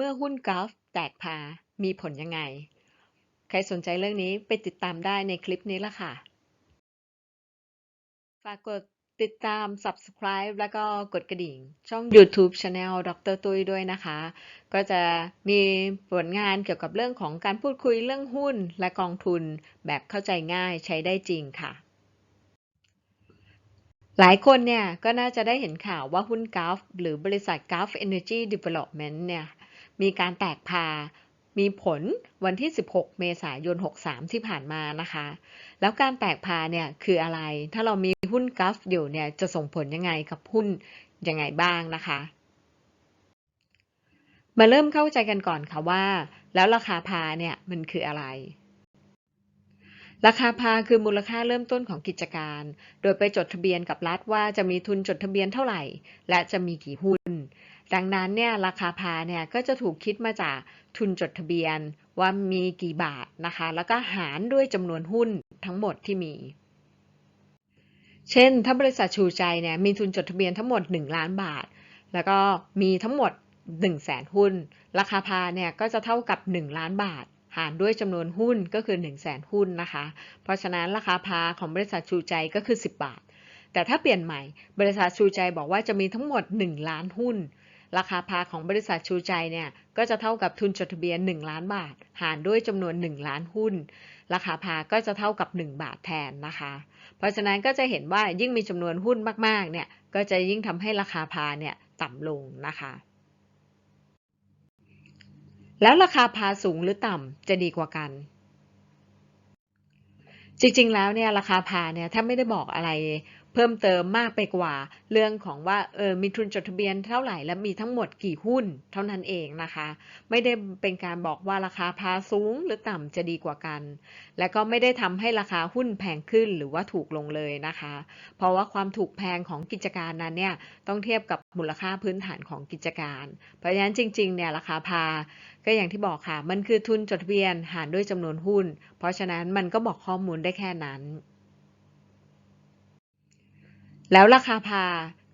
เมื่อหุ้นกราฟแตกพา มีผลยังไง ใครสนใจเรื่องนี้ไปติดตามได้ในคลิปนี้ละค่ะ ฝากกดติดตาม subscribe แล้วก็กดกระดิ่ง ช่อง YouTube Channel ดรตุ้ยด้วยนะคะ ก็จะมีผลงานเกี่ยวกับเรื่องของการพูดคุยเรื่องหุ้นและกองทุนแบบเข้าใจง่ายใช้ได้จริงค่ะ หลายคนเนี่ยก็น่าจะได้เห็นข่าวว่าหุ้นกราฟหรือบริษัท Gulf Energy Development เนี่ย มีการแตกพา มีผลวันที่ 16 เมษายน 63 ที่ผ่านมานะคะ แล้วการแตกพาเนี่ยคืออะไร ถ้าเรามีหุ้นกราฟอยู่เนี่ยจะส่งผลยังไงกับหุ้นยังไงบ้างนะคะ มาเริ่มเข้าใจกันก่อนค่ะว่า แล้วราคาพาเนี่ยมันคืออะไรราคาพาคือมูลค่าเริ่มต้นของกิจการ โดยไปจดทะเบียนกับรัฐว่าจะมีทุนจดทะเบียนเท่าไหร่ และจะมีกี่หุ้น ดังนั้นเนี่ยราคาพาเนี่ยก็จะถูกคิดมาจากทุนจดทะเบียนว่ามีกี่บาทนะคะ แล้วก็หารด้วยจำนวนหุ้นทั้งหมดที่มี เช่น ถ้าบริษัทชูใจเนี่ยมีทุนจดทะเบียนทั้งหมด 1 ล้านบาท แล้วก็มีทั้งหมด 1 0 0 0 0แสนหุ้น ราคาพาเนี่ยก็จะเท่ากับ 1 ล้านบาท หารด้วยจำนวนหุ้นก็คือ 1 0 0 0 0แสนหุ้นนะคะ เพราะฉะนั้นราคาพาของบริษัทชูใจก็คือ 10 บาทแต่ถ้าเปลี่ยนใหม่ บริษัทชูใจบอกว่าจะมีทั้งหมด 1 ล้านหุ้น ราคาพาของบริษัทชูใจเนี่ยก็จะเท่ากับทุนจดทะเบียน 1 ล้านบาท หารด้วยจำนวน 1 ล้านหุ้น ราคาพาก็จะเท่ากับ 1 บาทแทนนะคะ เพราะฉะนั้นก็จะเห็นว่ายิ่งมีจำนวนหุ้นมากๆเนี่ยก็จะยิ่งทำให้ราคาพาเนี่ยต่ำลงนะคะ แล้วราคาพาสูงหรือต่ำจะดีกว่ากันจริงๆ แล้วเนี่ยราคาพาเนี่ยถ้าไม่ได้บอกอะไร พิ่มเติมมากไปกว่า เรื่องของว่าเออมีทุนจดทะเบียนเท่าไหร่และมีทั้งหมดกี่หุ้นเท่านั้นเองนะคะ ไม่ได้เป็นการบอกว่าราคาพาสูงหรือต่ำจะดีกว่ากัน และก็ไม่ได้ทำให้ราคาหุ้นแพงขึ้นหรือว่าถูกลงเลยนะคะ เพราะว่าความถูกแพงของกิจการนั้นเนี่ยต้องเทียบกับมูลค่าพื้นฐานของกิจการ เพราะฉะนั้นจริงๆเนี่ยราคาพาก็อย่างที่บอกค่ะ มันคือทุนจดทะเบียนหารด้วยจำนวนหุ้น เพราะฉะนั้นมันก็บอกข้อมูลได้แค่นั้น แล้วราคาพา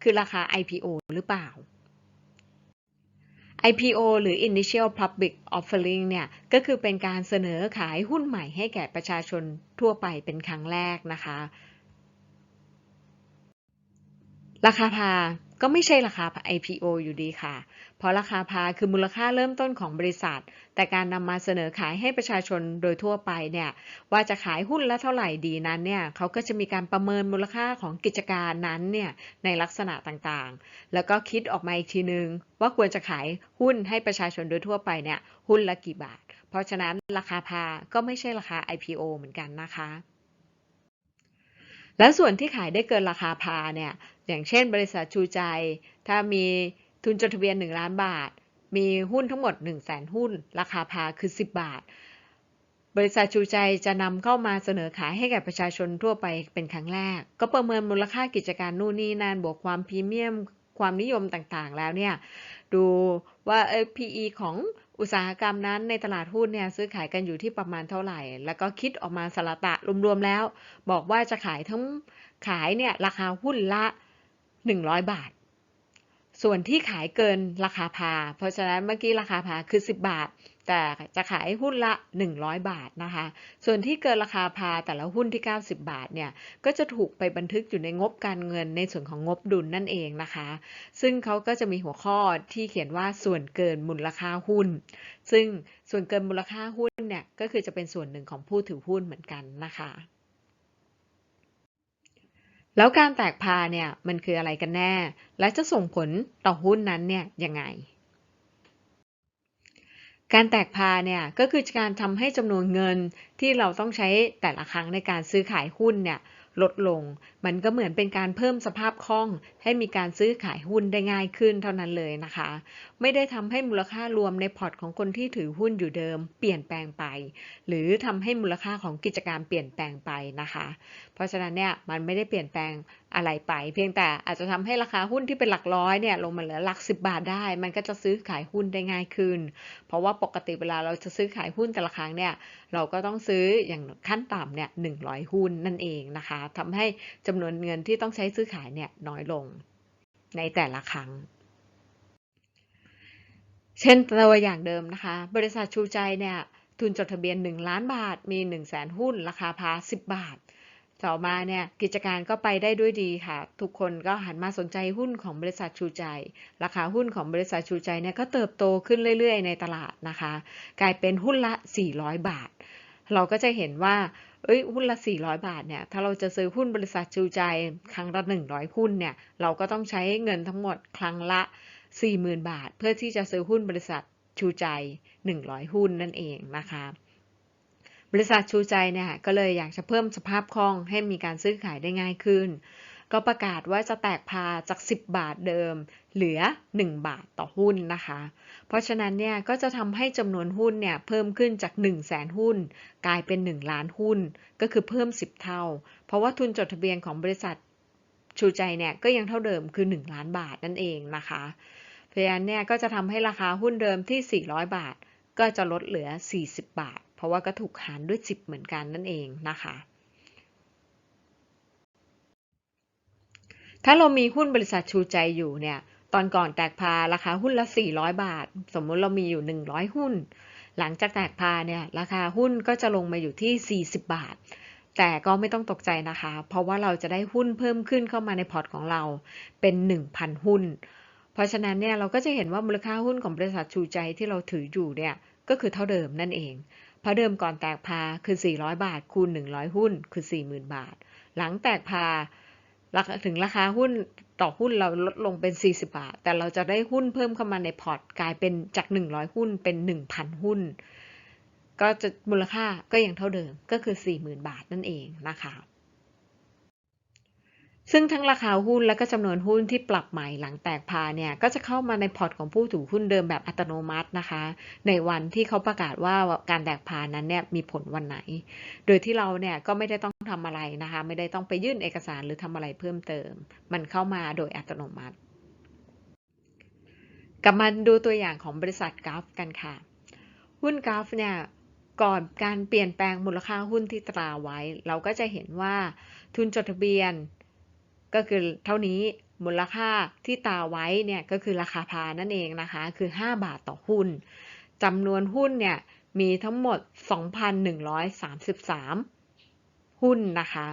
คือราคา IPO หรือเปล่า IPO หรือ Initial Public Offering เนี่ย ก็คือเป็นการเสนอขายหุ้นใหม่ให้แก่ประชาชนทั่วไปเป็นครั้งแรกนะคะ ราคาพาก็ไม่ใช่ราคา IPO อยู่ดีค่ะ เพราะราคาพาคือมูลค่าเริ่มต้นของบริษัท แต่การนำมาเสนอขายให้ประชาชนโดยทั่วไปเนี่ย ว่าจะขายหุ้นละเท่าไหร่ดีนั้นเนี่ยเขาก็จะมีการประเมินมูลค่าของกิจการนั้นเนี่ยในลักษณะต่างๆ แล้วก็คิดออกมาอีกทีนึง ว่าควรจะขายหุ้นให้ประชาชนโดยทั่วไปเนี่ยหุ้นละกี่บาท เพราะฉะนั้นราคาพาก็ไม่ใช่ราคา IPO เหมือนกันนะคะและส่วนที่ขายได้เกินราคาพาเนี่ย อย่างเช่น บริษัทชูใจ ถ้ามีทุนจดทะเบียน 1 ล้านบาท มีหุ้นทั้งหมด 1 0 0 0 0แสนหุ้น ราคาพาคือ 10 บาท บริษัทชูใจจะนำเข้ามาเสนอขายให้แก่ประชาชนทั่วไปเป็นครั้งแรก ก็ประเมินมูลค่ากิจการนู่นนี่นั่นบวกความพรีเมียม ความนิยมต่างๆ แล้วเนี่ย ดูว่า PE ของอุตสาหกรรมนั้นในตลาดหุ้นเนี่ยซื้อขายกันอยู่ที่ประมาณเท่าไหร่ แล้วก็คิดออกมาสละตะรวมๆแล้ว บอกว่าจะขายทั้งขายเนี่ยราคาหุ้นละ 100 บาท ส่วนที่ขายเกินราคาพา เพราะฉะนั้นเมื่อกี้ราคาพาคือ 10 บาท แต่จะขายหุ้นละ 100 บาทนะคะ ส่วนที่เกินราคาพาแต่ละหุ้นที่ 90 บาทเนี่ย ก็จะถูกไปบันทึกอยู่ในงบการเงินในส่วนของงบดุลนั่นเองนะคะ ซึ่งเขาก็จะมีหัวข้อที่เขียนว่าส่วนเกินมูลค่าหุ้น ซึ่งส่วนเกินมูลค่าหุ้นเนี่ยก็คือจะเป็นส่วนหนึ่งของผู้ถือหุ้นเหมือนกันนะคะ แล้วการแตกพาเนี่ยมันคืออะไรกันแน่ และจะส่งผลต่อหุ้นนั้นเนี่ยยังไง การแตกพาเนี่ยก็คือการทำให้จำนวนเงินที่เราต้องใช้แต่ละครั้งในการซื้อขายหุ้นเนี่ยลดลง มันก็เหมือนเป็นการเพิ่มสภาพคล่อง ให้มีการซื้อขายหุ้นได้ง่ายขึ้นเท่านั้นเลยนะคะ ไม่ได้ทำให้มูลค่ารวมในพอร์ตของคนที่ถือหุ้นอยู่เดิม เปลี่ยนแปลงไป หรือทำให้มูลค่าของกิจการเปลี่ยนแปลงไปนะคะ เพราะฉะนั้นเนี่ยมันไม่ได้เปลี่ยนแปลงอะไรไป เพียงแต่อาจจะทำให้ราคาหุ้นที่เป็นหลักร้อยเนี่ยลงมาเหลือหลักสิบาทได้ มันก็จะซื้อขายหุ้นได้ง่ายขึ้น เพราะว่าปกติเวลาเราจะซื้อขายหุ้นแต่ละครั้งเนี่ยเราก็ต้องซื้ออย่างขั้นต่ำเนี่ยหนึ่งร้อยหุ้นนั่นเองนะคะทำให้จำนวนเงินที่ต้องใช้ซื้อขายเนี่ยน้อยลงในแต่ละครั้ง เช่นตัวอย่างเดิมนะคะ บริษัทชูใจเนี่ยทุนจดทะเบียน 1 ล้านบาท มี 1 0 0 0 0แสนหุ้น ราคาพา 10 บาท ต่อมาเนี่ยกิจการก็ไปได้ด้วยดีค่ะ ทุกคนก็หันมาสนใจหุ้นของบริษัทชูใจ ราคาหุ้นของบริษัทชูใจเนี่ยก็เติบโตขึ้นเรื่อยๆ ในตลาดนะคะ กลายเป็นหุ้นละ 400 บาท เราก็จะเห็นว่า เอ้ยหุ้นละ400 บาทเนี่ย ถ้าเราจะซื้อหุ้นบริษัทชูใจครั้งละ100 หุ้นเนี่ย เราก็ต้องใช้เงินทั้งหมดครั้งละ 40,000 บาท เพื่อที่จะซื้อหุ้นบริษัทชูใจ 100 หุ้นนั่นเองนะคะ บริษัทชูใจเนี่ยก็เลยอยากจะเพิ่มสภาพคล่องให้มีการซื้อขายได้ง่ายขึ้น ก็ประกาศว่าจะแตกพาจาก 10 บาทเดิม เหลือ 1 บาทต่อหุ้นนะคะ เพราะฉะนั้นเนี่ยก็จะทำให้จำนวนหุ้นเนี่ยเพิ่มขึ้นจาก 1 0 0 0 0แสนหุ้น กลายเป็น 1 ล้านหุ้น ก็คือเพิ่ม 10 เท่า เพราะว่าทุนจดทะเบียนของบริษัทชูใจเนี่ยก็ยังเท่าเดิมคือ 1 ล้านบาทนั่นเองนะคะเพราะฉะนั้นเนี่ยก็จะทำให้ราคาหุ้นเดิมที่ 400 บาท ก็จะลดเหลือ 40 บาท เพราะว่าก็ถูกหารด้วย 10 เหมือนกันนั่นเองนะคะ ถ้าเรามีหุ้นบริษัทชูใจอยู่เนี่ย ตอนก่อนแตกพาราคาหุ้นละ 400 บาท สมมุติเรามีอยู่ 100 หุ้น หลังจากแตกพาเนี่ยราคาหุ้นก็จะลงมาอยู่ที่ 40 บาท แต่ก็ไม่ต้องตกใจนะคะ เพราะว่าเราจะได้หุ้นเพิ่มขึ้นเข้ามาในพอร์ตของเราเป็น 1,000 หุ้น เพราะฉะนั้นเนี่ยเราก็จะเห็นว่ามูลค่าหุ้นของบริษัทชูใจที่เราถืออยู่เนี่ยก็คือเท่าเดิมนั่นเองเพราะเดิมก่อนแตกพาคือ 400 บาทคูณ 100 หุ้น คือ 40,000 บาท หลังแตกพา ถึงราคาหุ้นต่อหุ้นเราลดลงเป็น 40 บาท แต่เราจะได้หุ้นเพิ่มเข้ามาในพอร์ตกลายเป็นจาก 100 หุ้นเป็น 1,000 หุ้น ก็จะมูลค่าก็ยังเท่าเดิมก็คือ 40,000 บาทนั่นเองนะคะ ซึ่งทั้งราคาหุ้นและก็จำนวนหุ้นที่ปรับใหม่หลังแตกพาเนี่ย ก็จะเข้ามาในพอร์ตของผู้ถือหุ้นเดิมแบบอัตโนมัตินะคะ ในวันที่เขาประกาศว่าการแตกพานั้นเนี่ยมีผลวันไหน โดยที่เราเนี่ยก็ไม่ได้ต้องทำอะไรนะคะ ไม่ได้ต้องไปยื่นเอกสารหรือทำอะไรเพิ่มเติม มันเข้ามาโดยอัตโนมัติ กลับมาดูตัวอย่างของบริษัทกราฟกันค่ะ หุ้นกราฟเนี่ยก่อนการเปลี่ยนแปลงมูลค่าหุ้นที่ตราไว้ เราก็จะเห็นว่าทุนจดทะเบียน ก็คือเท่านี้มูลค่าที่ตาไว้เนี่ยก็คือราคาพานั่นเองนะคะ คือ 5 บาทต่อหุ้นจำนวนหุ้นเนี่ยมีทั้งหมด 2,133 หุ้นนะคะ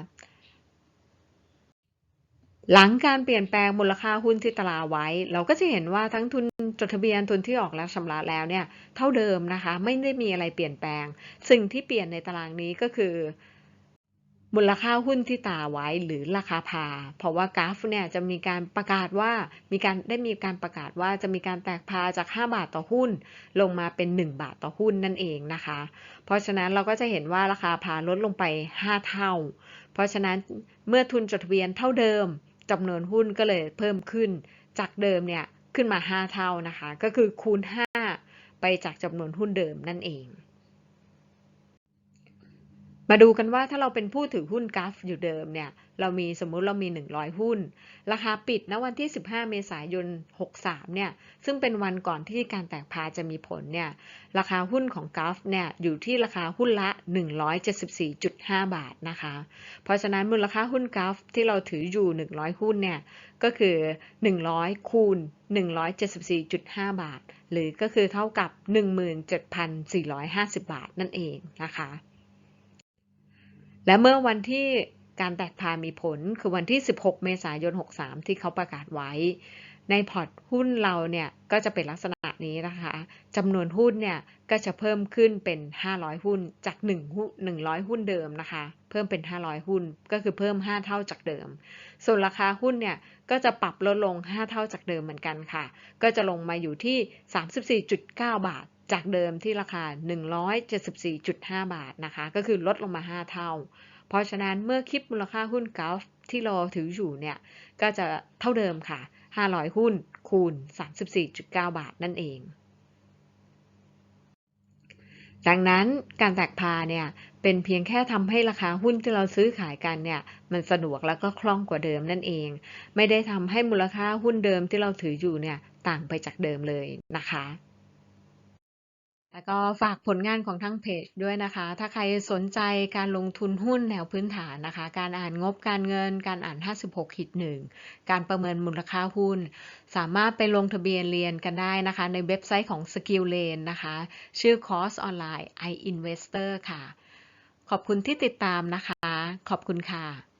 หลังการเปลี่ยนแปลงมูลค่าหุ้นที่ตราไว้ เราก็จะเห็นว่าทั้งทุนจดทะเบียนทุนที่ออกแล้วชำระแล้วเนี่ยเท่าเดิมนะคะ ไม่ได้มีอะไรเปลี่ยนแปลง สิ่งที่เปลี่ยนในตารางนี้ก็คือ มูลค่าหุ้นที่ตาไว้หรือราคาพา เพราะว่ากราฟเนี่ยจะมีการประกาศว่ามีการได้มีการประกาศว่าจะมีการแตกพาจาก 5 บาทต่อหุ้น ลงมาเป็น 1 บาทต่อหุ้นนั่นเองนะคะ เพราะฉะนั้นเราก็จะเห็นว่าราคาพาลดลงไป 5 เท่า เพราะฉะนั้นเมื่อทุนจดทะเบียนเท่าเดิมจำนวนหุ้นก็เลยเพิ่มขึ้น จากเดิมเนี่ยขึ้นมา 5 เท่านะคะ ก็คือคูณ 5 ไปจากจำนวนหุ้นเดิมนั่นเอง มาดูกันว่าถ้าเราเป็นผู้ถือหุ้นกราฟอยู่เดิมเนี่ย เรามีสมมุติเรามี 100 หุ้น ราคาปิดณวันที่ 15 เมษายน 63 เนี่ย ซึ่งเป็นวันก่อนที่การแตกพาจะมีผลเนี่ย ราคาหุ้นของกราฟเนี่ยอยู่ที่ราคาหุ้นละ 174.5 บาทนะคะ เพราะฉะนั้นมูลค่าหุ้นกราฟที่เราถืออยู่ 100 หุ้นเนี่ย ก็คือ 100 คูณ 174.5 บาท หรือก็คือเท่ากับ 17,450 บาทนั่นเองนะคะ และเมื่อวันที่การแตกพามีผลคือวันที่ 16 เมษายน 63 ที่เขาประกาศไว้ ในพอร์ตหุ้นเราเนี่ยก็จะเป็นลักษณะนี้นะคะจำนวนหุ้นเนี่ยก็จะเพิ่มขึ้นเป็น 500 หุ้นจาก1หุ้น100 หุ้นเดิมนะคะ เพิ่มเป็น 500 หุ้นก็คือเพิ่ม 5 เท่าจากเดิม ส่วนราคาหุ้นเนี่ยก็จะปรับลดลง 5 เท่าจากเดิมเหมือนกันค่ะ ก็จะลงมาอยู่ที่ 34.9 บาท จากเดิมที่ราคา 174.5 บาทนะคะ ก็คือลดลงมา 5 เท่า เพราะฉะนั้นเมื่อคิดมูลค่าหุ้นกราฟที่เราถืออยู่เนี่ย ก็จะเท่าเดิมค่ะ 500 หุ้นคูณ 34.9 บาทนั่นเอง ดังนั้นการแตกพาเนี่ยเป็นเพียงแค่ทำให้ราคาหุ้นที่เราซื้อขายกันเนี่ยมันสะดวกแล้วก็คล่องกว่าเดิมนั่นเอง ไม่ได้ทำให้มูลค่าหุ้นเดิมที่เราถืออยู่เนี่ยต่างไปจากเดิมเลยนะคะ แล้วก็ฝากผลงานของทั้งเพจด้วยนะคะ ถ้าใครสนใจการลงทุนหุ้นแนวพื้นฐานนะคะ การอ่านงบการเงิน การอ่าน 56ขีดหนึ่ง การประเมินมูลค่าหุ้น สามารถไปลงทะเบียนเรียนกันได้นะคะ ในเว็บไซต์ของ Skill Lane นะคะ ชื่อคอร์สออนไลน์ iInvestor ค่ะ ขอบคุณที่ติดตามนะคะ ขอบคุณค่ะ